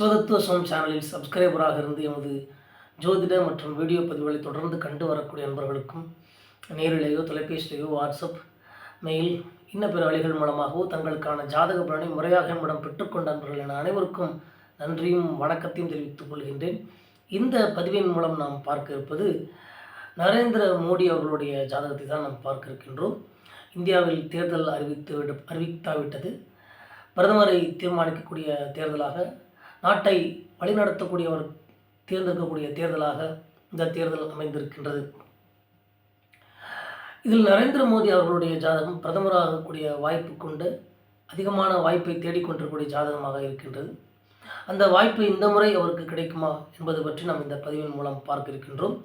சிவதத்துவம் சேனலில் சப்ஸ்கிரைபராக இருந்து எமது ஜோதிட மற்றும் வீடியோ பதிவுகளை தொடர்ந்து கண்டு வரக்கூடிய நண்பர்களுக்கும் நேரிலேயோ தொலைபேசியிலேயோ வாட்ஸ்அப் மெயில் இன்ன பிற வழிகள் மூலமாகவோ தங்களுக்கான ஜாதக பலனை முறையாக என்னிடம் பெற்றுக்கொண்ட நண்பர்கள் என அனைவருக்கும் நன்றியும் வணக்கத்தையும் தெரிவித்துக் கொள்கின்றேன். இந்த பதிவின் மூலம் நாம் பார்க்க இருப்பது நரேந்திர மோடி அவர்களுடைய ஜாதகத்தை தான் நாம் பார்க்க இருக்கின்றோம். இந்தியாவில் தேர்தல் அறிவித்து விட- அறிவித்தாவிட்டது. பிரதமரை தீர்மானிக்கக்கூடிய தேர்தலாக நாட்டை வழிநடத்தக்கூடியவர் தேர்ந்தெடுக்கக்கூடிய தேர்தலாக இந்த தேர்தல் அமைந்திருக்கின்றது. இதில் நரேந்திர மோடி அவர்களுடைய ஜாதகம் பிரதமராகக்கூடிய வாய்ப்பு கொண்டு அதிகமான வாய்ப்பை தேடிக்கொண்டிருக்கூடிய ஜாதகமாக இருக்கின்றது. அந்த வாய்ப்பு இந்த முறை அவருக்கு கிடைக்குமா என்பது பற்றி நாம் இந்த பதிவின் மூலம் பார்க்க இருக்கின்றோம்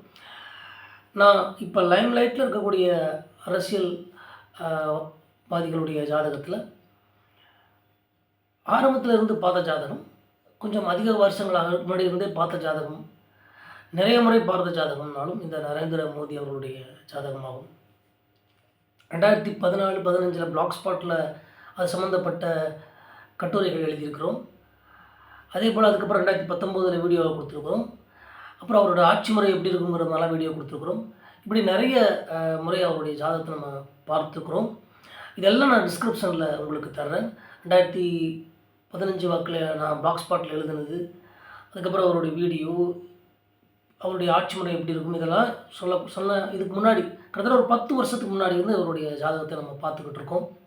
நான் இப்போ லைம்லைட்டில் இருக்கக்கூடிய அரசியல் வாதிகளுடைய ஜாதகத்தில் ஆரம்பத்தில் இருந்து பார்த்த ஜாதகம் கொஞ்சம் அதிக வருஷங்களாக முன்னாடி இருந்தே பார்த்த ஜாதகம் நிறைய முறை பார்த்த ஜாதகம்னாலும் இந்த நரேந்திர மோடி அவர்களுடைய ஜாதகமாகும். ரெண்டாயிரத்தி பதினாலு பதினஞ்சில் பிளாக் ஸ்பாட்டில் அது சம்மந்தப்பட்ட கட்டுரைகள் எழுதியிருக்கிறோம். அதே போல் அதுக்கப்புறம் ரெண்டாயிரத்தி பத்தொம்போதில் வீடியோவை கொடுத்துருக்குறோம். அப்புறம் அவரோட ஆட்சி முறை எப்படி இருக்குங்கிறதுனால வீடியோ கொடுத்துருக்குறோம். இப்படி நிறைய முறை அவருடைய ஜாதகத்தை நம்ம பார்த்துருக்குறோம். இதெல்லாம் நான் டிஸ்கிரிப்ஷனில் உங்களுக்கு தர்றேன். ரெண்டாயிரத்தி பதினஞ்சு வாக்கில் நான் பிளாக் ஸ்பாட்டில் எழுதுனது அதுக்கப்புறம் அவருடைய வீடியோ அவருடைய ஆட்சி முறை எப்படி இருக்கும் இதெல்லாம் சொல்ல சொன்ன இதுக்கு முன்னாடி கிட்டத்தட்ட ஒரு பத்து வருஷத்துக்கு முன்னாடி வந்து அவருடைய ஜாதகத்தை நம்ம பார்த்துக்கிட்டு இருக்கோம்.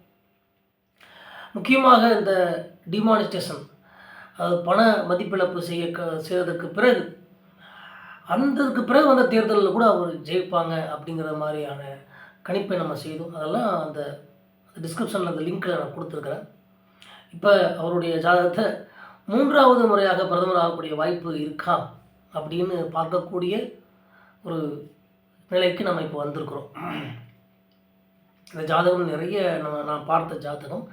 முக்கியமாக இந்த டிமானிஸ்டேஷன் அது பண மதிப்பிழப்பு செய்ய க- செய்ததற்கு பிறகு அந்ததுக்கு பிறகு வந்த தேர்தலில் கூட அவர் ஜெயிப்பாங்க அப்படிங்கிற மாதிரியான கணிப்பை நம்ம செய்தோம். அதெல்லாம் அந்த டிஸ்கிரிப்ஷனில் அந்த லிங்க்கில் நான் கொடுத்துருக்குறேன். இப்போ அவருடைய ஜாதகத்தை மூன்றாவது முறையாக பிரதமர் ஆகக்கூடிய வாய்ப்பு இருக்கா அப்படின்னு பார்க்கக்கூடிய ஒரு நிலைக்கு நம்ம இப்போ வந்திருக்கிறோம். இந்த ஜாதகம் நிறைய நம்ம நான் பார்த்த ஜாதகம்.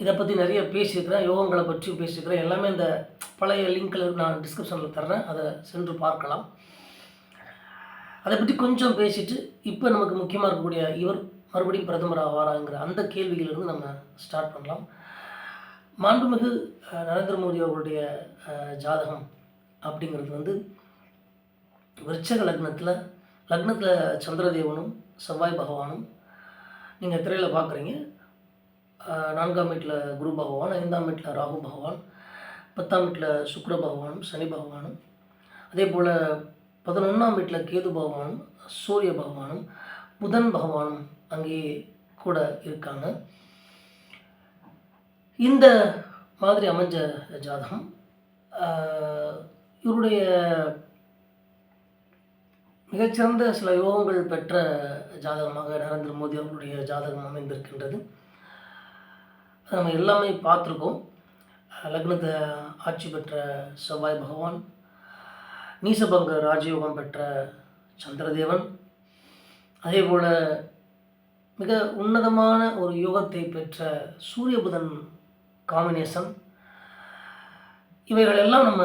இதை பற்றி நிறைய பேசியிருக்கிறேன் யோகங்களை பற்றி பேசியிருக்கிறேன். எல்லாமே இந்த பழைய லிங்க்கில் நான் டிஸ்கிரிப்ஷனில் தர்றேன். அதை சென்று பார்க்கலாம். அதை பற்றி கொஞ்சம் பேசிட்டு இப்போ நமக்கு முக்கியமாக இருக்கக்கூடிய இவர் மறுபடியும் பிரதமர் ஆவாராங்கிற அந்த கேள்வியிலிருந்து நம்ம ஸ்டார்ட் பண்ணலாம். மாண்புமிகு நரேந்திர மோடி அவருடைய ஜாதகம் அப்படிங்கிறது வந்து விருச்சக லக்னத்தில் லக்னத்தில் சந்திரதேவனும் செவ்வாய் பகவானும் நீங்கள் திரையில் பார்க்குறீங்க நான்காம் வீட்டில் குரு பகவான் ஐந்தாம் வீட்டில் ராகு பகவான் பத்தாம் வீட்டில் சுக்ர பகவானும் சனி பகவானும். அதே போல் பதினொன்றாம் வீட்டில் கேது பகவானும் சூரிய பகவானும் புதன் பகவானும் அங்கே கூட இருக்காங்க. இந்த மாதிரி அமைஞ்ச ஜாதகம் இவருடைய மிகச்சிறந்த சில யோகங்கள் பெற்ற ஜாதகமாக நரேந்திர மோடி அவர்களுடைய ஜாதகம் அமைந்திருக்கின்றது. அது நம்ம எல்லாமே பார்த்துருக்கோம். லக்னத்தை ஆட்சி பெற்ற செவ்வாய் பகவான் நீசபங்க ராஜயோகம் பெற்ற சந்திரதேவன் அதே போல் மிக உன்னதமான ஒரு யோகத்தை பெற்ற சூரிய புதன் காம்பினேஷன் இவைகளெல்லாம் நம்ம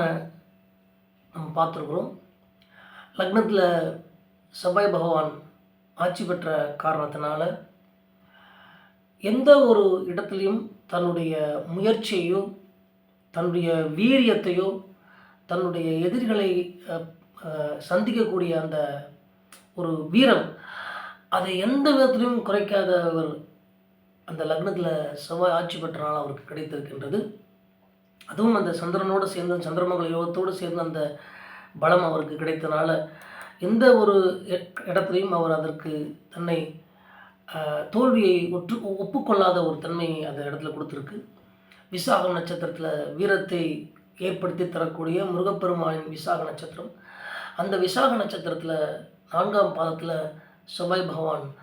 நம்ம பார்த்துருக்குறோம். லக்னத்தில் செவ்வாய் பகவான் ஆட்சி பெற்ற காரணத்தினால எந்த ஒரு இடத்துலையும் தன்னுடைய முயற்சியையோ தன்னுடைய வீரியத்தையோ தன்னுடைய எதிரிகளை சந்திக்கக்கூடிய அந்த ஒரு வீரம் அதை எந்த விதத்திலையும் குறைக்காதவர் அந்த லக்னத்தில் செவ்வாய் ஆட்சி பெற்றனால் அவருக்கு கிடைத்திருக்கின்றது. அதுவும் அந்த சந்திரனோடு சேர்ந்து சந்திரமங்கல யோகத்தோடு சேர்ந்து அந்த பலம் அவருக்கு கிடைத்தனால எந்த ஒரு இடத்துலையும் அவர் அதற்கு தன்னை தோல்வியை ஒற்று ஒப்புக்கொள்ளாத ஒரு தன்மை அந்த இடத்துல கொடுத்துருக்கு. விசாகம் நட்சத்திரத்தில் வீரத்தை ஏற்படுத்தி தரக்கூடிய முருகப்பெருமானின் விசாக நட்சத்திரம். அந்த விசாக நட்சத்திரத்தில் நான்காம் பாதத்தில் செவ்வாய் பகவான்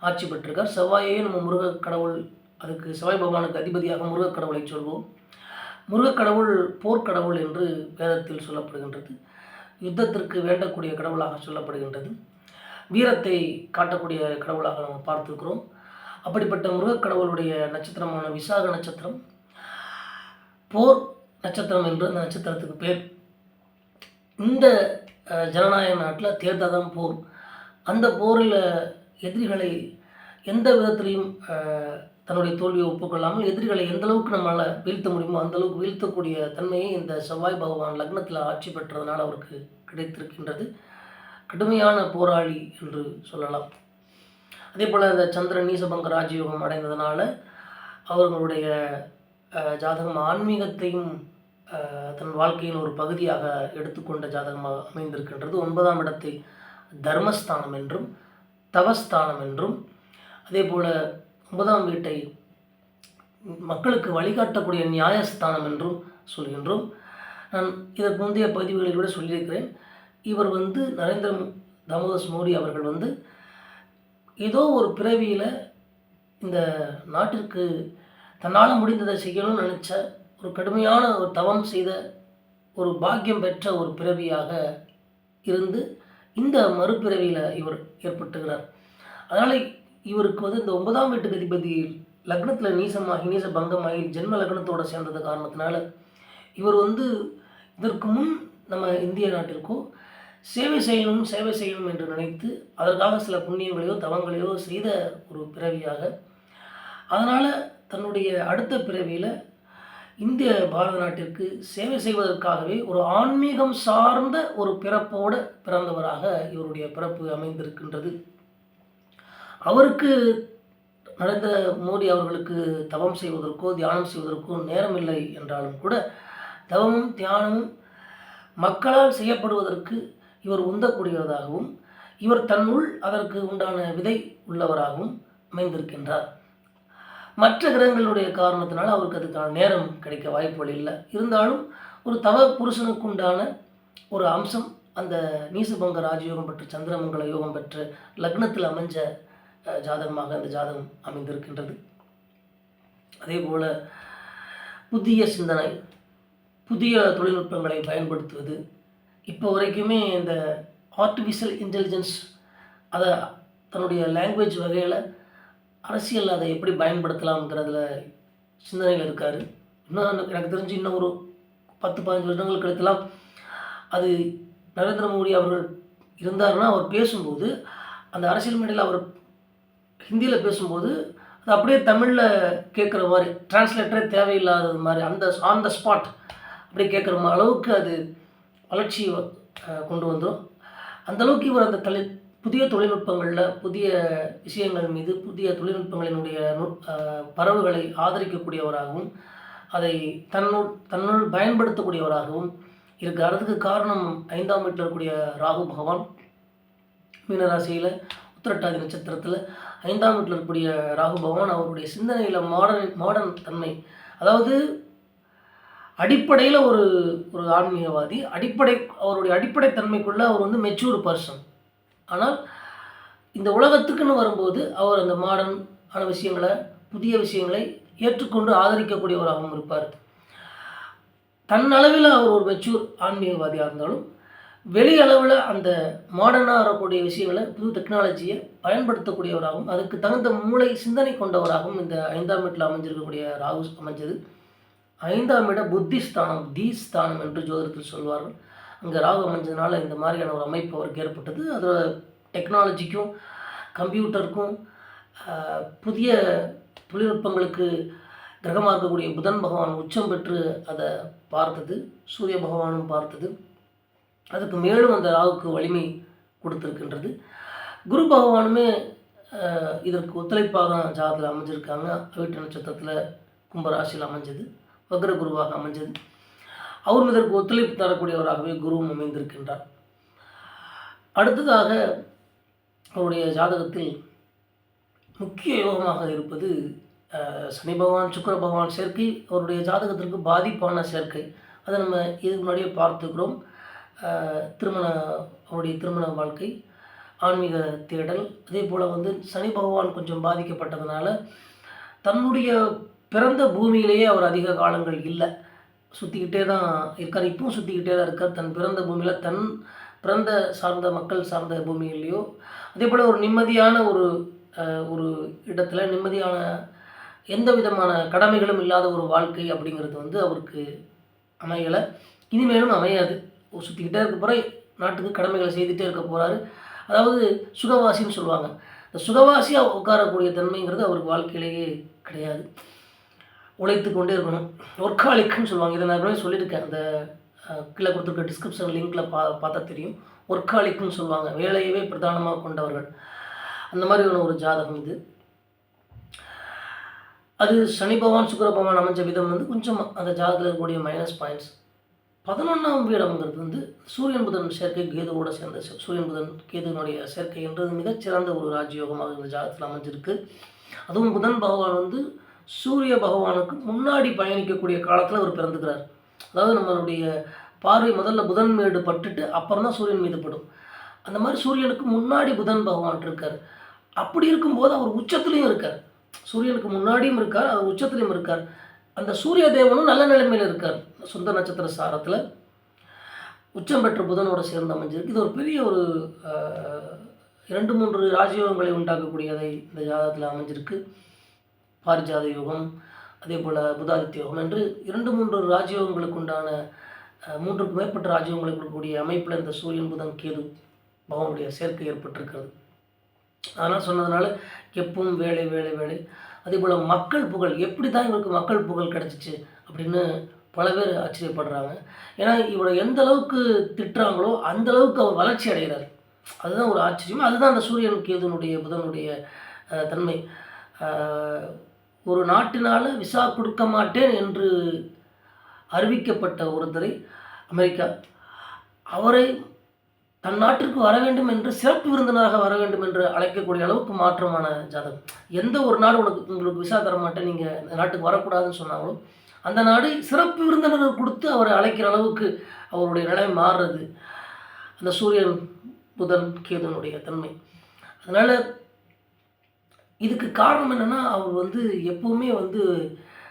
ஆட்சி பெற்றிருக்கார். செவ்வாயே நம்ம முருக கடவுள் அதுக்கு செவ்வாய் பகவானுக்கு அதிபதியாக முருகக் கடவுளை சொல்வோம். முருகக்கடவுள் போர்க்கடவுள் என்று வேதத்தில் சொல்லப்படுகின்றது. யுத்தத்திற்கு வேண்டக்கூடிய கடவுளாக சொல்லப்படுகின்றது. வீரத்தை காட்டக்கூடிய கடவுளாக நம்ம பார்த்துருக்கிறோம். அப்படிப்பட்ட முருகக்கடவுளுடைய நட்சத்திரமான விசாக நட்சத்திரம் போர் நட்சத்திரம் என்று அந்த நட்சத்திரத்துக்கு பேர். இந்த ஜனநாயக நாட்டில் தேர்தல் தான் போர். அந்த போரில் எதிரிகளை எந்த விதத்திலையும் தன்னுடைய தோல்வியை ஒப்புக்கொள்ளாமல் எதிரிகளை எந்த அளவுக்கு நம்மளால் வீழ்த்த முடியுமோ அந்த அளவுக்கு வீழ்த்தக்கூடிய தன்மையை இந்த செவ்வாய் பகவான் லக்னத்தில் ஆட்சி பெற்றதனால் அவருக்கு கிடைத்திருக்கின்றது. கடுமையான போராளி என்று சொல்லலாம். அதே போல் இந்த சந்திரன் நீசபங்க ராஜயோகம் அடைந்ததுனால அவர்களுடைய ஜாதகம் ஆன்மீகத்தையும் தன் வாழ்க்கையின் ஒரு பகுதியாக எடுத்துக்கொண்ட ஜாதகமாக அமைந்திருக்கின்றது. ஒன்பதாம் இடத்தை தர்மஸ்தானம் என்றும் தவஸ்தானம் என்றும் அதே போல் ஒன்பதாம் வீட்டை மக்களுக்கு வழிகாட்டக்கூடிய நியாயஸ்தானம் என்றும் சொல்கின்றோம். நான் இதற்கு முந்தைய பதிவுகளில் கூட சொல்லியிருக்கிறேன். இவர் வந்து நரேந்திர தாமோதர் மோடி அவர்கள் வந்து ஏதோ ஒரு பிறவியில் இந்த நாட்டிற்கு தன்னால் முடிந்ததை செய்யணும்னு நினச்ச ஒரு கடுமையான ஒரு தவம் செய்த ஒரு பாக்கியம் பெற்ற ஒரு பிறவியாக இருந்து இந்த மறுபிறவியில் இவர் ஏற்பட்டுகிறார். அதனால் இவருக்கு வந்து இந்த ஒன்பதாம் வீட்டுக்கு அதிபதி லக்னத்தில் நீசமாகி நீச பங்கமாகி ஜென்ம லக்னத்தோடு சேர்ந்தது காரணத்தினால இவர் வந்து இதற்கு முன் நம்ம இந்திய நாட்டிற்கோ சேவை செய்யணும் சேவை செய்யணும் என்று நினைத்து அதற்காக சில புண்ணியங்களையோ தவங்களையோ செய்த ஒரு பிறவியாக. அதனால் தன்னுடைய அடுத்த பிறவியில் இந்திய பாரத நாட்டிற்கு சேவை செய்வதற்காகவே ஒரு ஆன்மீகம் சார்ந்த ஒரு பிறப்போடு பிறந்தவராக இவருடைய பிறப்பு அமைந்திருக்கின்றது. அவருக்கு நரேந்திர மோடி அவர்களுக்கு தவம் செய்வதற்கோ தியானம் செய்வதற்கோ நேரமில்லை என்றாலும் கூட தவமும் தியானமும் மக்களால் செய்யப்படுவதற்கு இவர் உந்தக்கூடியதாகவும் இவர் தன்னுள் அதற்கு உண்டான விதை உள்ளவராகவும் அமைந்திருக்கின்றார். மற்ற கிரகங்களுடைய காரணத்தினால அவருக்கு அதுக்கான நேரம் கிடைக்க வாய்ப்புகள் இல்லை. இருந்தாலும் ஒரு தவ புருஷனுக்கு உண்டான ஒரு அம்சம் அந்த நீசபங்க ராஜயோகம் பெற்ற சந்திரமங்கல யோகம் பெற்ற லக்னத்தில் அமைஞ்ச ஜாதகமாக அந்த ஜாதகம் அமைந்திருக்கின்றது. அதே போல் புதிய சிந்தனை புதிய தொழில்நுட்பங்களை பயன்படுத்துவது இப்போ வரைக்குமே இந்த ஆர்டிஃபிஷியல் இன்டெலிஜென்ஸ் அதை தன்னுடைய லாங்குவேஜ் வகையில் அரசியல் அதை எப்படி பயன்படுத்தலாம்ங்கிறதுல சிந்தனையில் இருக்கார். இன்னும் எனக்கு தெரிஞ்சு இன்னும் ஒரு பத்து பதினஞ்சு வருடங்கள் கழித்தலாம் அது நரேந்திர மோடி அவர்கள் இருந்தாருன்னா அவர் பேசும்போது அந்த அரசியல் மேடையில் அவர் ஹிந்தியில் பேசும்போது அது அப்படியே தமிழில் கேட்குற மாதிரி டிரான்ஸ்லேட்டரே தேவையில்லாதது மாதிரி அந்த ஆன் த ஸ்பாட் அப்படியே கேட்குற அளவுக்கு அது வளர்ச்சி கொண்டு வந்துடும் அந்தளவுக்கு இவர் அந்த தலை புதிய தொழில்நுட்பங்களில் புதிய விஷயங்கள் மீது புதிய தொழில்நுட்பங்களினுடைய நுட் பரவுகளை ஆதரிக்கக்கூடியவராகவும் அதை தன்னுள் தன்னுள் பயன்படுத்தக்கூடியவராகவும் இருக்கார் அதுக்கு காரணம் ஐந்தாம் வீட்டில் இருக்கக்கூடிய ராகு பகவான். மீனராசியில் உத்திரட்டாதி நட்சத்திரத்தில் ஐந்தாம் வீட்டில் இருக்கக்கூடிய ராகு பகவான் அவருடைய சிந்தனையில் மாடர்ன் மாடர்ன் தன்மை அதாவது அடிப்படையில் ஒரு ஒரு ஆன்மீகவாதி அடிப்படை அவருடைய அடிப்படை தன்மைக்குள்ளே அவர் வந்து மெச்சூர் பர்சன் ஆனால் இந்த உலகத்துக்குன்னு வரும்போது அவர் அந்த மாடர்ன் ஆன விஷயங்களை புதிய விஷயங்களை ஏற்றுக்கொண்டு ஆதரிக்கக்கூடியவராகவும் இருப்பார். தன்னளவில் அவர் ஒரு மெச்சூர் ஆன்மீகவாதியாக இருந்தாலும் வெளி அளவில் அந்த மாடர்னாக வரக்கூடிய விஷயங்களை புது டெக்னாலஜியை பயன்படுத்தக்கூடியவராகவும் அதுக்கு தகுந்த மூளை சிந்தனை கொண்டவராகவும் இந்த ஐந்தாம் வீட்டில் அமைஞ்சிருக்கக்கூடிய ராகு அமைஞ்சது. ஐந்தாம் இட புத்தி ஸ்தானம் தி ஸ்தானம் என்று ஜோதிடத்தில் சொல்வார்கள். அங்கே ராகு அமைஞ்சதுனால இந்த மாதிரியான ஒரு அமைப்பு அவருக்கு ஏற்பட்டது. அதோட டெக்னாலஜிக்கும் கம்ப்யூட்டருக்கும் புதிய தொழில்நுட்பங்களுக்கு கிரகமாக இருக்கக்கூடிய புதன் பகவான் உச்சம் பெற்று அதை பார்த்தது. சூரிய பகவானும் பார்த்தது. அதுக்கு மேலும் அந்த ராகுக்கு வலிமை கொடுத்துருக்கின்றது. குரு பகவானுமே இதற்கு ஒத்துழைப்பாக ஜாதத்தில் அமைஞ்சிருக்காங்க. வீட்டு நட்சத்திரத்தில் கும்பராசியில் அமைஞ்சது. வக்ர குருவாக அமைஞ்சது. அவரும் இதற்கு ஒத்துழைப்பு தரக்கூடியவராகவே குருவும் அமைந்திருக்கின்றார். அடுத்ததாக அவருடைய ஜாதகத்தில் முக்கிய யோகமாக இருப்பது சனி பகவான் சுக்கர பகவான் சேர்க்கை அவருடைய ஜாதகத்திற்கு பாதிப்பான சேர்க்கை. அதை நம்ம இதுக்கு முன்னாடியே பார்த்துக்கிறோம் திருமண அவருடைய திருமண வாழ்க்கை ஆன்மீக தேடல் அதே போல் வந்து சனி பகவான் கொஞ்சம் பாதிக்கப்பட்டதுனால தன்னுடைய பிறந்த பூமியிலேயே அவர் அதிக காலங்கள் இல்லை. சுற்றிக்கிட்டே தான் இருக்கார். இப்பவும் சுற்றிக்கிட்டே தான் இருக்கார். தன் பிறந்த பூமியில் தன் பிறந்த சார்ந்த மக்கள் சார்ந்த பூமியிலையோ அதே போல் ஒரு நிம்மதியான ஒரு ஒரு இடத்துல நிம்மதியான எந்த விதமான கடமைகளும் இல்லாத ஒரு வாழ்க்கை அப்படிங்கிறது வந்து அவருக்கு அமையலை. இனிமேலும் அமையாது. சுற்றிக்கிட்டே இருக்க போகிற நாட்டுக்கு கடமைகளை செய்துகிட்டே இருக்க போகிறாரு அதாவது சுகவாசின்னு சொல்லுவாங்க. இந்த சுகவாசியாக உட்காரக்கூடிய தன்மைங்கிறது அவருக்கு வாழ்க்கையிலேயே கிடையாது. உழைத்து கொண்டே இருக்கணும். ஒர்க்காலிக்குன்னு சொல்லுவாங்க. இதை நான் ஏற்கனவே சொல்லியிருக்கேன். அந்த கீழே கொடுத்துருக்க டிஸ்கிரிப்ஷன் லிங்க்கில் பா பார்த்தா தெரியும். ஒர்க்காலிக்குன்னு சொல்லுவாங்க. வேலையவே பிரதானமாக கொண்டவர்கள். அந்த மாதிரியான ஒரு ஜாதகம் இது. அது சனி பகவான் சுக்கர பகவான் அமைஞ்ச விதம் வந்து கொஞ்சம் அந்த ஜாதகத்தில் இருக்கக்கூடிய மைனஸ் பாயிண்ட்ஸ் பதினொன்றாம் வீடம்ங்கிறது வந்து சூரியன் புதன் சேர்க்கை கேதுவோட சேர்ந்த சூரியன் புதன் கேதுனுடைய சேர்க்கை என்றது மிகச்சிறந்த ஒரு ராஜயோகமாக இந்த ஜாதகத்தில் அமைஞ்சிருக்கு. அதுவும் புதன் பகவான் வந்து சூரிய பகவானுக்கு முன்னாடி பயணிக்கக்கூடிய காலத்தில் அவர் பிறந்துக்கிறார். அதாவது நம்மளுடைய பார்வை முதல்ல புதன் மீது பட்டுட்டு அப்புறம் தான் சூரியன் மீது படும். அந்த மாதிரி சூரியனுக்கு முன்னாடி புதன் பகவான் இருக்கார். அப்படி இருக்கும்போது அவர் உச்சத்துலேயும் இருக்கார். சூரியனுக்கு முன்னாடியும் இருக்கார் அவர் உச்சத்துலேயும் இருக்கார். அந்த சூரிய தேவனும் நல்ல நிலைமையில் இருக்கார். சொந்த நட்சத்திர சாரத்தில் உச்சம் பெற்ற புதனோட சேர்ந்து அமைஞ்சிருக்கு. இது ஒரு பெரிய ஒரு இரண்டு மூன்று ராஜயோகங்களை உண்டாக்கக்கூடியதை இந்த ஜாதகத்தில் அமைஞ்சிருக்கு. பாரிஜாத யோகம் அதே போல் புதாதித்ய யோகம் என்று இரண்டு மூன்று ராஜயோகங்களுக்கு உண்டான மூன்றுக்கு மேற்பட்ட ராஜயோகங்களை கொடுக்கக்கூடிய அமைப்பில் இந்த சூரியன் புதன் கேது பகவானுடைய சேர்க்கை ஏற்பட்டிருக்கிறது. அதனால் சொன்னதுனால எப்பவும் வேலை வேலை வேலை. அதே போல் மக்கள் புகழ் எப்படி தான் இவருக்கு மக்கள் புகழ் கிடச்சிச்சு அப்படின்னு பல பேர் ஆச்சரியப்படுறாங்க. ஏன்னா இவரை எந்த அளவுக்கு திட்டுறாங்களோ அந்த அளவுக்கு அவர் வளர்ச்சி அடைகிறார். அதுதான் ஒரு ஆச்சரியம். அதுதான் அந்த சூரியன் கேதுனுடைய புதனுடைய தன்மை. ஒரு நாட்டினால் விசா கொடுக்க மாட்டேன் என்று அறிவிக்கப்பட்ட ஒருத்தரை அமெரிக்கா அவரை தன் நாட்டிற்கு வர வேண்டும் என்று சிறப்பு விருந்தினராக வர வேண்டும் என்று அழைக்கக்கூடிய அளவுக்கு மாற்றமான ஜாதகம். எந்த ஒரு நாடு உனக்கு உங்களுக்கு விசா தர மாட்டேன் நீங்கள் இந்த நாட்டுக்கு வரக்கூடாதுன்னு சொன்னாங்களோ அந்த நாடு சிறப்பு விருந்தினர் கொடுத்து அவரை அழைக்கிற அளவுக்கு அவருடைய நிலை மாறுறது. அந்த சூரியன் புதன் கேதுனுடைய தன்மை. அதனால் இதுக்கு காரணம் என்னென்னா அவர் வந்து எப்போவுமே வந்து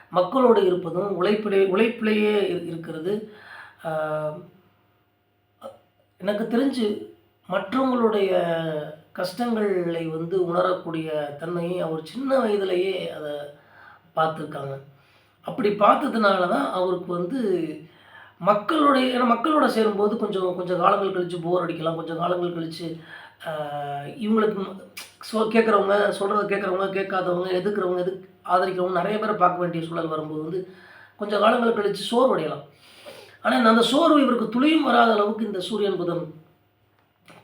மக்களோடு இருப்பதும் உழைப்பிலே உழைப்பிலேயே இரு- இருக்கிறது. எனக்கு தெரிஞ்சு மற்றவங்களுடைய கஷ்டங்களை வந்து உணரக்கூடிய தன்மையை அவர் சின்ன வயதிலேயே அதை பார்த்துருக்காங்க. அப்படி பார்த்ததுனால தான் அவருக்கு வந்து மக்களுடைய ஏன்னா மக்களோட சேரும்போது கொஞ்சம் கொஞ்சம் காலங்கள் கழித்து போர் அடிக்கலாம் கொஞ்சம் காலங்கள் கழித்து இவங்களுக்கு சோ சொ கேட்குறவங்க சொல்கிறத கேட்குறவங்க கேட்காதவங்க எதுக்குறவங்க எது ஆதரிக்கிறவங்க நிறைய பேரை பார்க்க வேண்டிய சூழல் வரும்போது வந்து கொஞ்சம் காலங்கள் கழித்து சோர்வடையலாம். ஆனால் அந்த சோர்வு இவருக்கு துளியும் வராத அளவுக்கு இந்த சூரியன் புதன்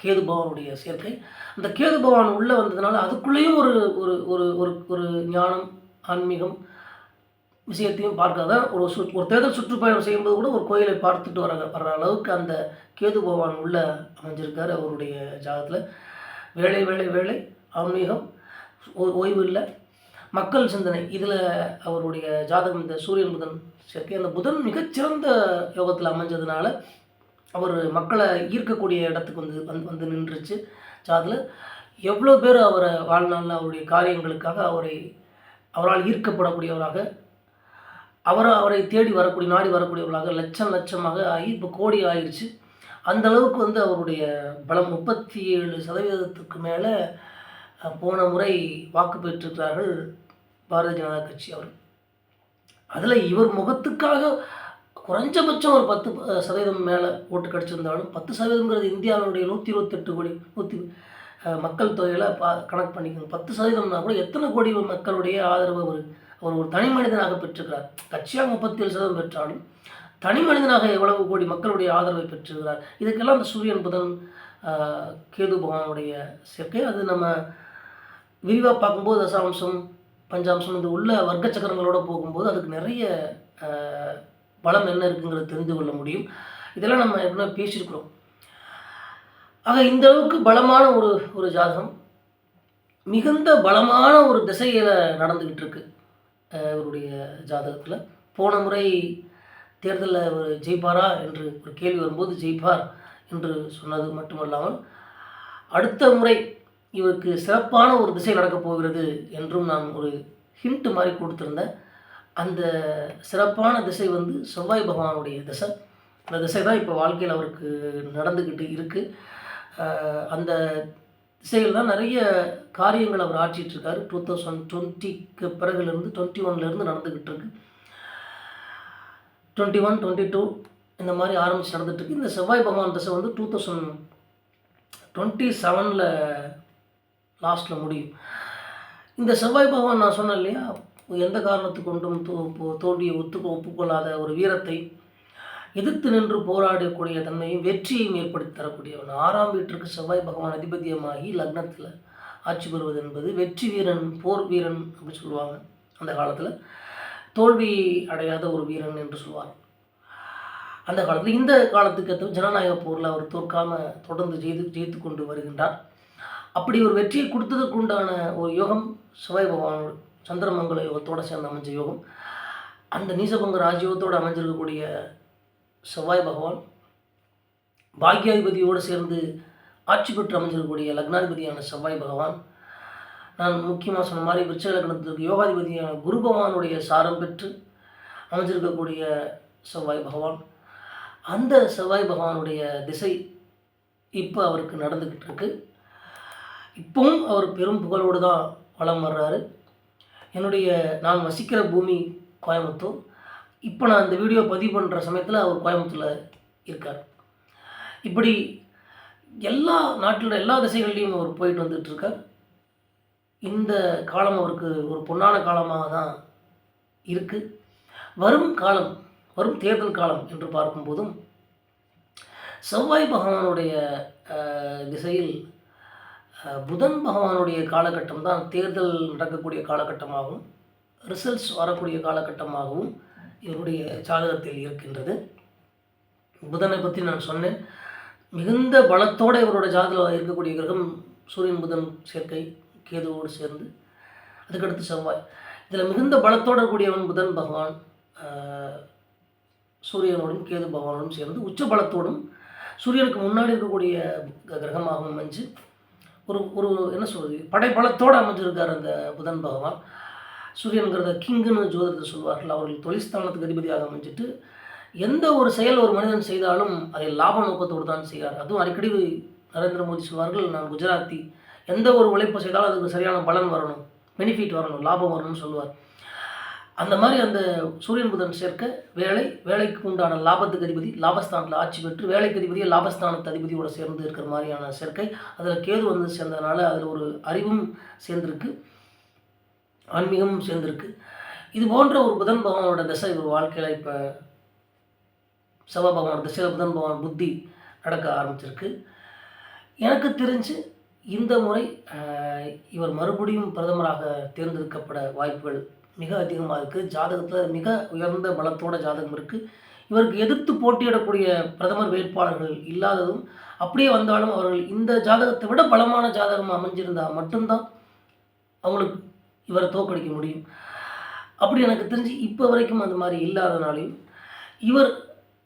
கேது பகவானுடைய சேர்க்கை. அந்த கேது பகவான் உள்ளே வந்ததுனால அதுக்குள்ளேயும் ஒரு ஒரு ஒரு ஒரு ஒரு ஞானம் ஆன்மீகம் விஷயத்தையும் பார்க்காத ஒரு சு ஒரு தேர்தல் சுற்றுப்பயணம் செய்யும்போது கூட ஒரு கோயிலை பார்த்துட்டு வர வர்ற அளவுக்கு அந்த கேது பகவான் உள்ள அமைஞ்சிருக்காரு அவருடைய ஜாதகத்தில். வேலை வேலை வேலை ஆன்மீகம் ஓ- ஓய்வு இல்லை. மக்கள் சிந்தனை இதில் அவருடைய ஜாதகம் இந்த சூரியன் புதன் சேர்க்கை அந்த புதன் மிகச்சிறந்த யோகத்தில் அமைஞ்சதுனால அவர் மக்களை ஈர்க்கக்கூடிய இடத்துக்கு வந்து வந்து வந்து நின்றுச்சு ஜாதில் எவ்வளோ பேர் அவரை வாழ்நாளில் அவருடைய காரியங்களுக்காக அவரை அவரால் ஈர்க்கப்படக்கூடியவராக அவர் அவரை தேடி வரக்கூடிய நாடி வரக்கூடியவர்களாக லட்சம் லட்சமாக ஆகி இப்போ கோடி ஆயிடுச்சு அந்த அளவுக்கு வந்து அவருடைய பலம் முப்பத்தி ஏழு சதவீதத்துக்கு மேலே போன முறை வாக்கு பெற்றிருக்கிறார்கள் பாரதிய ஜனதா கட்சி அவர் அதில் இவர் முகத்துக்காக குறைஞ்சபட்சம் ஒரு பத்து சதவீதம் மேலே ஓட்டு கிடச்சிருந்தாலும் பத்து சதவீதங்கிறது இந்தியாவினுடைய நூற்றி இருபத்தெட்டு கோடி நூற்றி மக்கள் தொகையில் பா கணக்கு பண்ணிக்கணும் பத்து சதவீதம்னா கூட எத்தனை கோடி மக்களுடைய ஆதரவு அவர் அவர் ஒரு தனி மனிதனாக பெற்றிருக்கிறார். கட்சியாக முப்பத்தி ஏழு சதவீதம் பெற்றாலும் தனி மனிதனாக எவ்வளவு கோடி மக்களுடைய ஆதரவை பெற்றிருக்கிறார். இதுக்கெல்லாம் அந்த சூரியன் புதன் கேது பகவானுடைய சேர்க்கை. அது நம்ம விரிவாக பார்க்கும்போது தசாம்சம் பஞ்சாம்சம் இந்த உள்ள வர்க்க சக்கரங்களோட போகும்போது அதுக்கு நிறைய பலம் என்ன இருக்குங்கிறத தெரிந்து கொள்ள முடியும். இதெல்லாம் நம்ம ஏற்கனவே பேசியிருக்கிறோம். ஆக இந்த அளவுக்கு பலமான ஒரு ஒரு ஜாதகம் மிகுந்த பலமான ஒரு திசையில் நடந்துக்கிட்டு இருக்கு. இவருடைய ஜாதகத்தில் போன முறை தேர்தலில் அவர் ஜெயிப்பாரா என்று ஒரு கேள்வி வரும்போது ஜெயிப்பார் என்று சொன்னது மட்டுமல்லாமல் அடுத்த முறை இவருக்கு சிறப்பான ஒரு திசை நடக்கப் போகிறது என்றும் நான் ஒரு ஹிண்ட் மாதிரி கொடுத்துருந்தேன். அந்த சிறப்பான திசை வந்து செவ்வாய் பகவானுடைய திசை. அந்த திசை தான் இப்போ வாழ்க்கையில் அவருக்கு நடந்துக்கிட்டு இருக்குது அந்த திசையில் தான் நிறைய காரியங்கள் அவர் ஆற்றிட்டுருக்காரு. டூ தௌசண்ட் டுவெண்ட்டிக்கு பிறகுலேருந்து டுவெண்ட்டி ஒன்லேருந்து நடந்துக்கிட்டு இருக்கு டுவெண்ட்டி ஒன் டுவெண்ட்டி டூ இந்த மாதிரி ஆரம்பித்து நடந்துட்டுருக்கு இந்த செவ்வாய் பகவான் திசை வந்து டூ தௌசண்ட் டுவெண்ட்டி செவனில் லாஸ்ட்டில் முடியும். இந்த செவ்வாய் பகவான் நான் சொன்னேன் இல்லையா? எந்த காரணத்து கொண்டும் தோ- போ- தோல்வியை ஒத்து ஒப்புக்கொள்ளாத ஒரு வீரத்தை எதிர்த்து நின்று போராடக்கூடிய தன்மையும் வெற்றியையும் ஏற்படுத்தி தரக்கூடியவன். ஆறாம் வீட்டிற்கு செவ்வாய் பகவான் அதிபத்தியமாகி லக்னத்தில் ஆட்சி பெறுவது என்பது வெற்றி வீரன் போர் வீரன் அப்படின்னு சொல்லுவாங்க. அந்த காலத்தில் தோல்வி அடையாத ஒரு வீரன் என்று சொல்லுவார் அந்த காலத்தில் இந்த காலத்துக்கு ஏற்ற ஜனநாயக போரில் அவர் தோற்காமல் தொடர்ந்து ஜெயித்து ஜெயித்து கொண்டு வருகின்றார். அப்படி ஒரு வெற்றியை கொடுத்ததுக்கு உண்டான ஒரு யோகம் சிவாய் பகவானோட சந்திரமங்கல யோகத்தோடு சேர்ந்து அமைஞ்ச யோகம். அந்த நீசபங்க ராஜயோகத்தோடு அமைஞ்சிருக்கக்கூடிய செவ்வாய் பகவான் பாக்யாதிபதியோடு சேர்ந்து ஆட்சி பெற்று அமைஞ்சிருக்கக்கூடிய லக்னாதிபதியான செவ்வாய் பகவான். நான் முக்கியமாக சொன்ன மாதிரி விருச்ச லக்னத்திற்கு யோகாதிபதியான குரு பகவானுடைய சாரம் பெற்று அமைஞ்சிருக்கக்கூடிய செவ்வாய் பகவான். அந்த செவ்வாய் பகவானுடைய திசை இப்போ அவருக்கு நடந்துக்கிட்டு இருக்கு. இப்பவும் அவர் பெரும் புகழோடு தான் வலம் வர்றாரு. என்னுடைய நான் வசிக்கிற பூமி கோயம்புத்தூர். இப்போ நான் இந்த வீடியோ பதிவு பண்ணுற சமயத்தில் அவர் கோயம்புத்தூரில் இருக்கார். இப்படி எல்லா நாட்டில் எல்லா திசைகள்லையும் அவர் போயிட்டு வந்துட்டுருக்கார் இந்த காலம் அவருக்கு ஒரு பொன்னான காலமாக தான் இருக்குது வரும் காலம் வரும் தேர்தல் காலம் என்று பார்க்கும்போதும் செவ்வாய் பகவானுடைய திசையில் புதன் பகவானுடைய காலகட்டம் தான் தேர்தல் நடக்கக்கூடிய காலகட்டமாகவும் ரிசல்ட்ஸ் வரக்கூடிய காலகட்டமாகவும் இவருடைய ஜாதகத்தில் இருக்கின்றது. புதனை பற்றி நான் சொன்னேன். மிகுந்த பலத்தோடு இவரோட ஜாதகம் இருக்கக்கூடிய கிரகம் சூரியன் புதன் சேர்க்கை கேதுவோடு சேர்ந்து அதுக்கடுத்து செவ்வாய். இதில் மிகுந்த பலத்தோடு கூடியவன் புதன் பகவான் சூரியனோடும் கேது பகவானோடும் சேர்ந்து உச்ச பலத்தோடும் சூரியனுக்கு முன்னாடி இருக்கக்கூடிய கிரகமாகவும் அமைஞ்சு ஒரு ஒரு என்ன சொல்கிறது படைபலத்தோடு அமைஞ்சிருக்கார் அந்த புதன் பகவான். சூரியனுங்கிறத கிங்குன்னு ஜோதிடத்தை சொல்வார்கள். அவர்கள் தொழில்ஸ்தானத்துக்கு அதிபதியாக அமைஞ்சிட்டு எந்த ஒரு செயல் ஒரு மனிதன் செய்தாலும் அதை லாப நோக்கத்தோடு தான் செய்கிறார். அதுவும் அடிக்கடி நரேந்திர மோடி சொல்வார்கள் நான் குஜராத்தி எந்த ஒரு உழைப்பு செய்தாலும் அதுக்கு சரியான பலன் வரணும் பெனிஃபிட் வரணும் லாபம் வரணும்னு சொல்லுவார் அந்த மாதிரி அந்த சூரியன் புதன் சேர்க்க வேலை வேலைக்கு உண்டான லாபத்துக்கு அதிபதி லாபஸ்தானத்தில் ஆட்சி பெற்று வேலைக்கு அதிபதியை லாபஸ்தானத்து அதிபதியோடு சேர்ந்து இருக்கிற மாதிரியான சேர்க்கை. அதில் கேது வந்து சேர்ந்ததுனால அதில் ஒரு அறிவும் சேர்ந்திருக்கு. ஆன்மீகமும் சேர்ந்திருக்கு. இது போன்ற ஒரு புதன் பகவானோட தசை ஒரு வாழ்க்கையில் இப்போ செவ்வாய் பகவான் திசையில் புதன் பகவான் புத்தி நடக்க ஆரம்பிச்சிருக்கு. எனக்கு தெரிஞ்சு இந்த முறை இவர் மறுபடியும் பிரதமராக தேர்ந்தெடுக்கப்பட வாய்ப்புகள் மிக அதிகமாக இருக்குது ஜாதகத்தில் மிக உயர்ந்த பலத்தோட ஜாதகம் இருக்குது இவருக்கு எதிர்த்து போட்டியிடக்கூடிய பிரதமர் வேட்பாளர்கள் இல்லாததும் அப்படியே வந்தாலும் அவர்கள் இந்த ஜாதகத்தை விட பலமான ஜாதகம் அமைஞ்சிருந்தால் மட்டும்தான் அவங்களுக்கு இவரை தோற்கடிக்க முடியும். அப்படி எனக்கு தெரிஞ்சு இப்போ வரைக்கும் அந்த மாதிரி இல்லாதனாலையும் இவர்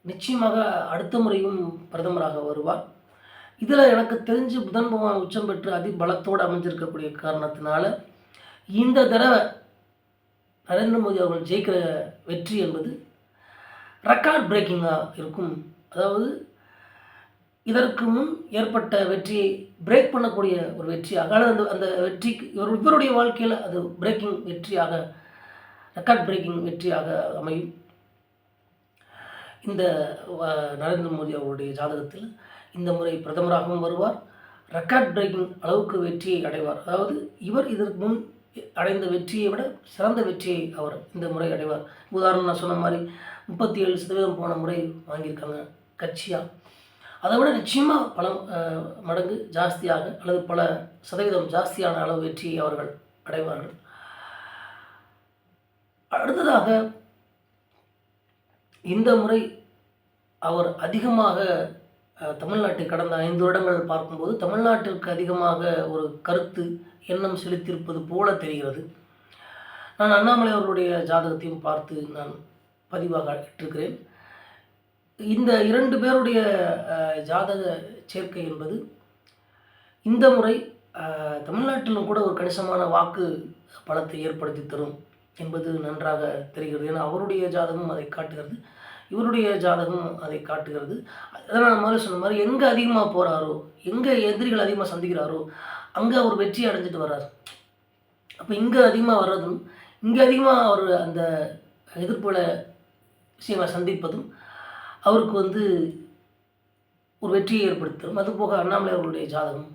நிச்சயமாக அடுத்த முறையும் பிரதமராக வருவார். இதில் எனக்கு தெரிஞ்சு புதன் பகவான் உச்சம் பெற்று அதி பலத்தோடு அமைஞ்சிருக்கக்கூடிய காரணத்தினால இந்த தடவை நரேந்திர மோடி அவர்கள் ஜெயிக்கிற வெற்றி என்பது ரெக்கார்ட் பிரேக்கிங்காக இருக்கும். அதாவது இதற்கு முன் ஏற்பட்ட வெற்றியை பிரேக் பண்ணக்கூடிய ஒரு வெற்றியாக அந்த அந்த வெற்றிக்கு இவர் இவருடைய வாழ்க்கையில் அது பிரேக்கிங் வெற்றியாக ரெக்கார்ட் பிரேக்கிங் வெற்றியாக அமையும். இந்த நரேந்திர மோடி அவருடைய ஜாதகத்தில் இந்த முறை பிரதமராகவும் வருவார். ரெக்கார்ட் பிரேக்கிங் அளவுக்கு வெற்றியை அடைவார். அதாவது இவர் இதற்கு முன் அடைந்த வெற்றியை விட சிறந்த வெற்றியை அவர் இந்த முறை அடைவார். உதாரணம் நான் சொன்ன மாதிரி முப்பத்தி ஏழு சதவீதம் போன முறை வாங்கியிருக்காங்க கட்சியாக அதை விட நிச்சயமாக பல மடங்கு ஜாஸ்தியாக அல்லது பல சதவீதம் ஜாஸ்தியான அளவு வெற்றியை அவர்கள் அடைவார்கள். அடுத்ததாக இந்த முறை அவர் அதிகமாக தமிழ்நாட்டை கடந்த ஐந்து வருடங்கள் பார்க்கும்போது தமிழ்நாட்டிற்கு அதிகமாக ஒரு கருத்து எண்ணம் செலுத்தியிருப்பது போல தெரிகிறது. நான் அண்ணாமலை அவர்களுடைய ஜாதகத்தையும் பார்த்து நான் பதிவாக இட்டிருக்கிறேன். இந்த இரண்டு பேருடைய ஜாதக சேர்க்கை என்பது இந்த முறை தமிழ்நாட்டிலும் கூட ஒரு கணிசமான வாக்கு பலத்தை ஏற்படுத்தி தரும் என்பது நன்றாக தெரிகிறது. ஏன்னா அவருடைய ஜாதகம் அதை காட்டுகிறது இவருடைய ஜாதகம் அதை காட்டுகிறது. அதான் நான் முதல்ல சொன்ன மாதிரி எங்கே அதிகமாக போகிறாரோ எங்கே எதிரிகள் அதிகமாக சந்திக்கிறாரோ அங்கே அவர் வெற்றி அடைஞ்சிட்டு வர்றார். அப்போ இங்கே அதிகமாக வர்றதும் இங்கே அதிகமாக அவர் அந்த எதிர்ப்புகளை விஷயங்களை சந்திப்பதும் அவருக்கு வந்து ஒரு வெற்றியை ஏற்படுத்தும். அது போக அண்ணாமலை அவர்களுடைய ஜாதகம்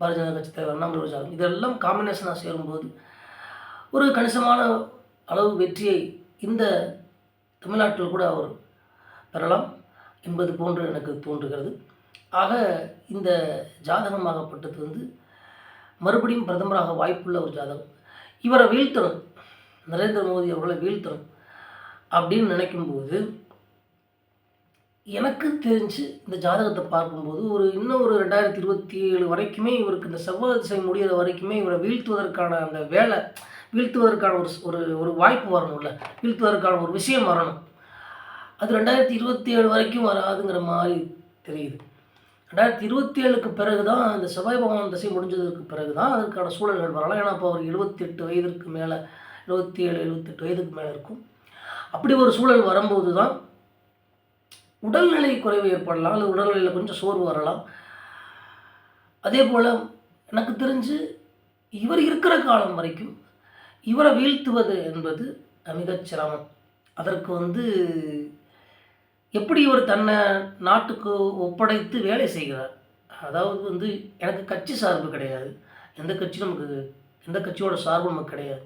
பாரதிய ஜனதா கட்சி தலைவர் அண்ணாமலை ஜாதகம். இதெல்லாம் காம்பினேஷனாக சேரும்போது ஒரு கணிசமான அளவு வெற்றியை இந்த தமிழ்நாட்டில் கூட அவர் பெறலாம் என்பது போன்று எனக்கு தோன்றுகிறது. ஆக இந்த ஜாதகமாகப்பட்டது வந்து மறுபடியும் பிரதமராக வாய்ப்புள்ள ஒரு ஜாதகம். இவரை வீழ்த்தணும். நரேந்திர மோடி அவர்களை வீழ்த்தணும் அப்படின்னு நினைக்கும்போது எனக்கு தெரிஞ்சு இந்த ஜாதகத்தை பார்க்கும்போது ஒரு இன்னும் ஒரு ரெண்டாயிரத்தி இருபத்தி ஏழு வரைக்குமே இவருக்கு இந்த செவ்வாய் திசை முடிகிற வரைக்குமே இவரை வீழ்த்துவதற்கான அந்த வேலை வீழ்த்துவதற்கான ஒரு ஒரு ஒரு வாய்ப்பு வரணும்ல. வீழ்த்துவதற்கான ஒரு விஷயம் வரணும். அது ரெண்டாயிரத்தி இருபத்தி ஏழு வரைக்கும் வராதுங்கிற மாதிரி தெரியுது. ரெண்டாயிரத்தி இருபத்தி ஏழுக்கு பிறகு தான் இந்த செவ்வாய் பகவான் திசை முடிஞ்சதுக்கு பிறகு தான் அதுக்கான சூழல்கள் வரலாம். ஏன்னா இப்போ அவர் எழுபத்தெட்டு வயதிற்கு மேலே எழுபத்தி ஏழு எழுபத்தெட்டு வயதுக்கு மேலே இருக்கும். அப்படி ஒரு சூழல் வரும்போது தான் உடல்நிலை குறைவு ஏற்படலாம் அல்லது உடல்நிலையில் கொஞ்சம் சோர்வு வரலாம். அதே போல் எனக்கு தெரிஞ்சு இவர் இருக்கிற காலம் வரைக்கும் இவரை வீழ்த்துவது என்பது மிகச் சிரமம். அதற்கு வந்து எப்படி இவர் தன்னை நாட்டுக்கு ஒப்படைத்து வேலை செய்கிறார்? அதாவது வந்து எனக்கு கட்சி சார்பு கிடையாது. எந்த கட்சியும் நமக்கு எந்த கட்சியோட சார்பு நமக்கு கிடையாது.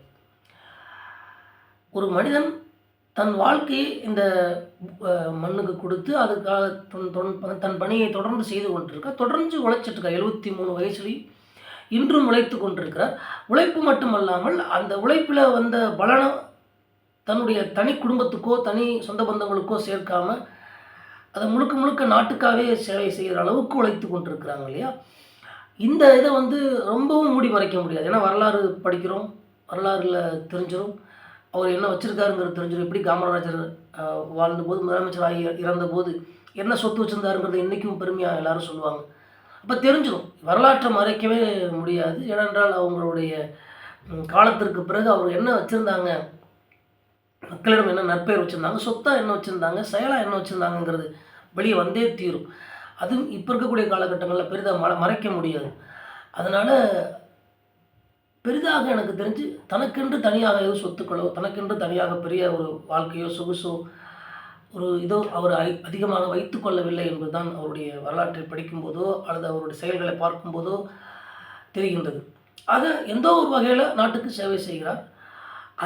ஒரு மனிதன் தன் வாழ்க்கையை இந்த மண்ணுக்கு கொடுத்து அதுக்காக தன் தொன் தன் பணியை தொடர்ந்து செய்து கொண்டிருக்கா தொடர்ந்து உழைச்சிட்ருக்கா எழுபத்தி மூணு வயசுலேயும் இன்றும் உழைத்து கொண்டிருக்கிறார். உழைப்பு மட்டுமல்லாமல் அந்த உழைப்பில் வந்த பலனை தன்னுடைய தனி குடும்பத்துக்கோ தனி சொந்த பந்தங்களுக்கோ சேர்க்காம அதை முழுக்க முழுக்க நாட்டுக்காகவே சேவை செய்கிற அளவுக்கு உழைத்து கொண்டிருக்கிறாங்க இல்லையா? இந்த இதை வந்து ரொம்பவும் மூடி மறைக்க முடியாது. ஏன்னா வரலாறு படிக்கிறோம் வரலாறுல தெரிஞ்சிடும் அவர் என்ன வச்சுருக்காருங்கிறது தெரிஞ்சிடும். எப்படி காமராஜர் ஆஹ், வாழ்ந்தபோது முதலமைச்சராகி இறந்தபோது என்ன சொத்து வச்சுருந்தாருங்கிறது இன்றைக்கும் பெருமையாக எல்லாரும் சொல்லுவாங்க. அப்போ தெரிஞ்சிடும். வரலாற்றை மறைக்கவே முடியாது. ஏனென்றால் அவங்களுடைய காலத்திற்கு பிறகு அவர் என்ன வச்சுருந்தாங்க? மக்களிடம் என்ன நற்பெயர் வச்சுருந்தாங்க? சொத்தாக என்ன வச்சுருந்தாங்க? செயலாக என்ன வச்சுருந்தாங்கங்கிறது வெளியே வந்தே தீரும். அதுவும் இப்போ இருக்கக்கூடிய காலகட்டங்களில் பெரிதாக மற மறைக்க முடியாது. அதனால் பெரிதாக எனக்கு தெரிஞ்சு தனக்கென்று தனியாக ஏதோ சொத்துக்களோ தனக்கென்று தனியாக பெரிய ஒரு வாழ்க்கையோ சொகுசோ ஒரு இதோ அவர் அதிகமாக வைத்து கொள்ளவில்லை என்பதுதான் அவருடைய வரலாற்றை படிக்கும்போதோ அல்லது அவருடைய செயல்களை பார்க்கும்போதோ தெரிகின்றது. ஆக எந்த ஒரு வகையில் நாட்டுக்கு சேவை செய்கிறார்.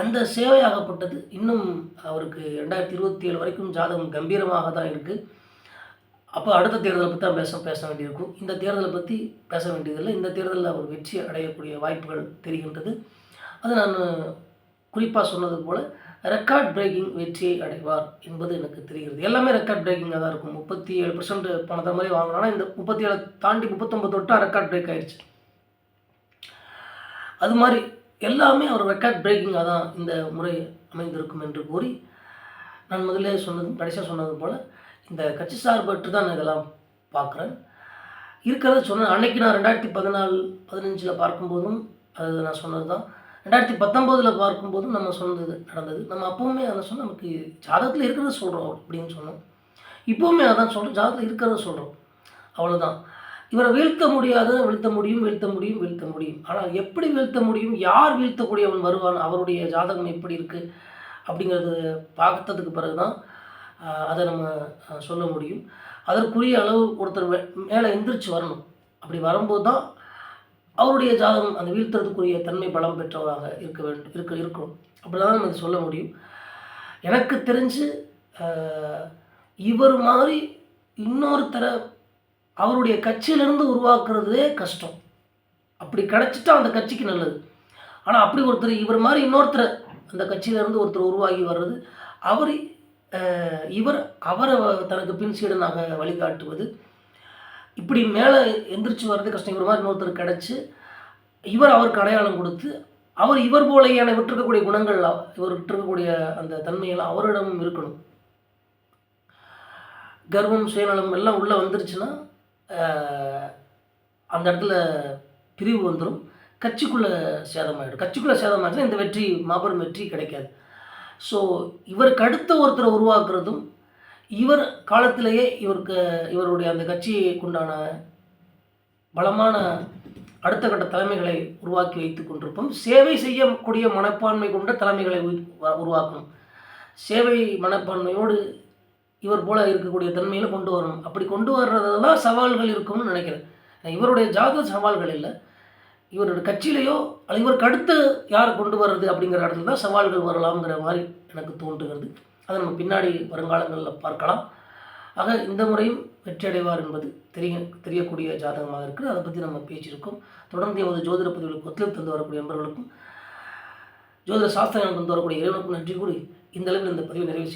அந்த சேவையாகப்பட்டது இன்னும் அவருக்கு ரெண்டாயிரத்தி இருபத்தி ஏழு வரைக்கும் ஜாதகம் கம்பீரமாக தான் இருக்குது அப்போ அடுத்த தேர்தலை பற்றி தான் பேச பேச வேண்டியிருக்கும். இந்த தேர்தலை பற்றி பேச வேண்டியதில்லை. இந்த தேர்தலில் அவர் வெற்றி அடையக்கூடிய வாய்ப்புகள் தெரிகின்றது. அது நான் குறிப்பாக சொன்னது போல் ரெக்கார்ட் பிரேக்கிங் வெற்றியை அடைவார் என்பது எனக்கு தெரிகிறது. எல்லாமே ரெக்கார்ட் பிரேக்கிங்காக தான் இருக்கும். முப்பத்தி ஏழு பர்சன்ட் பணத்தை மாதிரி வாங்கினா இந்த முப்பத்தி ஏழு தாண்டி முப்பத்தொம்பது தொட்டா ரெக்கார்ட் பிரேக் ஆயிடுச்சு அது மாதிரி எல்லாமே அவர் ரெக்கார்ட் பிரேக்கிங்காக தான் இந்த முறை அமைந்திருக்கும் என்று கூறி நான் முதலே சொன்னது கடைசியாக சொன்னது போல் இந்த கட்சி சார்பற்று தான் நான் இதெல்லாம் பார்க்குறேன். இருக்கிறத சொன்னேன் அன்னைக்கு நான் ரெண்டாயிரத்தி பதினாலு பதினஞ்சில் பார்க்கும்போதும் அது நான் சொன்னது தான் ரெண்டாயிரத்தி பத்தொம்போதில் பார்க்கும்போதும் நம்ம சொன்னது நடந்தது. நம்ம அப்போவுமே அதை சொன்னால் நமக்கு ஜாதகத்தில் இருக்கிறத சொல்கிறோம் அப்படின்னு சொன்னோம். இப்போவுமே அதான் சொல்கிறோம் ஜாதகத்தில் இருக்கிறத சொல்கிறோம் அவ்வளோதான் இவரை வீழ்த்த முடியாத வீழ்த்த முடியும் வீழ்த்த முடியும் வீழ்த்த முடியும். ஆனால் எப்படி வீழ்த்த முடியும்? யார் வீழ்த்தக்கூடியவன் வருவான்? அவருடைய ஜாதகம் எப்படி இருக்குது அப்படிங்கிறது பார்த்ததுக்கு பிறகு தான் அதை நம்ம சொல்ல முடியும். அதற்குரிய அளவு ஒருத்தர் மேலே எந்திரிச்சு வரணும். அப்படி வரும்போது தான் அவருடைய ஜாதகம் அந்த வீழ்த்துறதுக்குரிய தன்மை பலம் பெற்றவராக இருக்க வேண்டும் இருக்க இருக்கணும். அப்படி தான் நம்ம சொல்ல முடியும். எனக்கு தெரிஞ்சு இவர் மாதிரி இன்னொருத்தரை அவருடைய கட்சியிலிருந்து உருவாக்குறதே கஷ்டம். அப்படி கிடச்சிட்டா அந்த கட்சிக்கு நல்லது. ஆனால் அப்படி ஒருத்தர் இவர் மாதிரி இன்னொருத்தரை அந்த கட்சியிலேருந்து ஒருத்தர் உருவாகி வர்றது அவர் இவர் அவரை தனக்கு பின்சீடனாக வழிகாட்டுவது. இப்படி மேலே எந்திரிச்சு வர்றது கஷ்டம் இவர் மாதிரி இன்னொருத்தர் கிடச்சி இவர் அவருக்கு அடையாளம் கொடுத்து அவர் இவர் போலையான விட்டிருக்கக்கூடிய குணங்கள் இவர் விட்டிருக்கக்கூடிய அந்த தன்மையெல்லாம் அவரிடமும் இருக்கணும். கர்வம் சுயநலம் எல்லாம் உள்ளே வந்துருச்சுன்னா அந்த இடத்துல பிரிவு வந்துடும் கட்சிக்குள்ளே சேதமாகிடும் கட்சிக்குள்ளே சேதமாச்சுன்னா இந்த வெற்றி மாபெரும் வெற்றி கிடைக்காது. ஸோ இவருக்கு அடுத்த ஒருத்தரை உருவாக்குறதும் இவர் காலத்திலேயே இவருக்கு இவருடைய அந்த கட்சிக்குண்டான பலமான அடுத்த கட்ட தலைமைகளை உருவாக்கி வைத்து கொண்டிருப்போம். சேவை செய்யக்கூடிய மனப்பான்மை கொண்ட தலைமைகளை உருவாக்கணும். சேவை மனப்பான்மையோடு இவர் போல இருக்கக்கூடிய தன்மையில் கொண்டு வரணும். அப்படி கொண்டு வர்றதெல்லாம் சவால்கள் இருக்கும்னு நினைக்கிறேன். இவருடைய ஜாதக சவால்கள் இல்லை. இவரோட கட்சியிலையோ அல்லது இவருக்கு அடுத்து யார் கொண்டு வர்றது அப்படிங்கிற இடத்துல தான் சவால்கள் வரலாம்ங்கிற மாதிரி எனக்கு தோன்றுகிறது. அதை நம்ம பின்னாடி வருங்காலங்களில் பார்க்கலாம். ஆக இந்த முறையும் வெற்றியடைவார் என்பது தெரிய தெரியக்கூடிய ஜாதகமாக இருக்குது. அதை பற்றி நம்ம பேசியிருக்கோம். தொடர்ந்து எமது ஜோதிட பதிவுகளுக்கு ஒத்துழைப்பு தந்து வரக்கூடிய நண்பர்களுக்கும் ஜோதிட சாஸ்திரங்களுக்கு தந்து வரக்கூடிய இறைவனுக்கும் நன்றி கூறி இந்த அளவில் இந்த பதிவை நிறைவு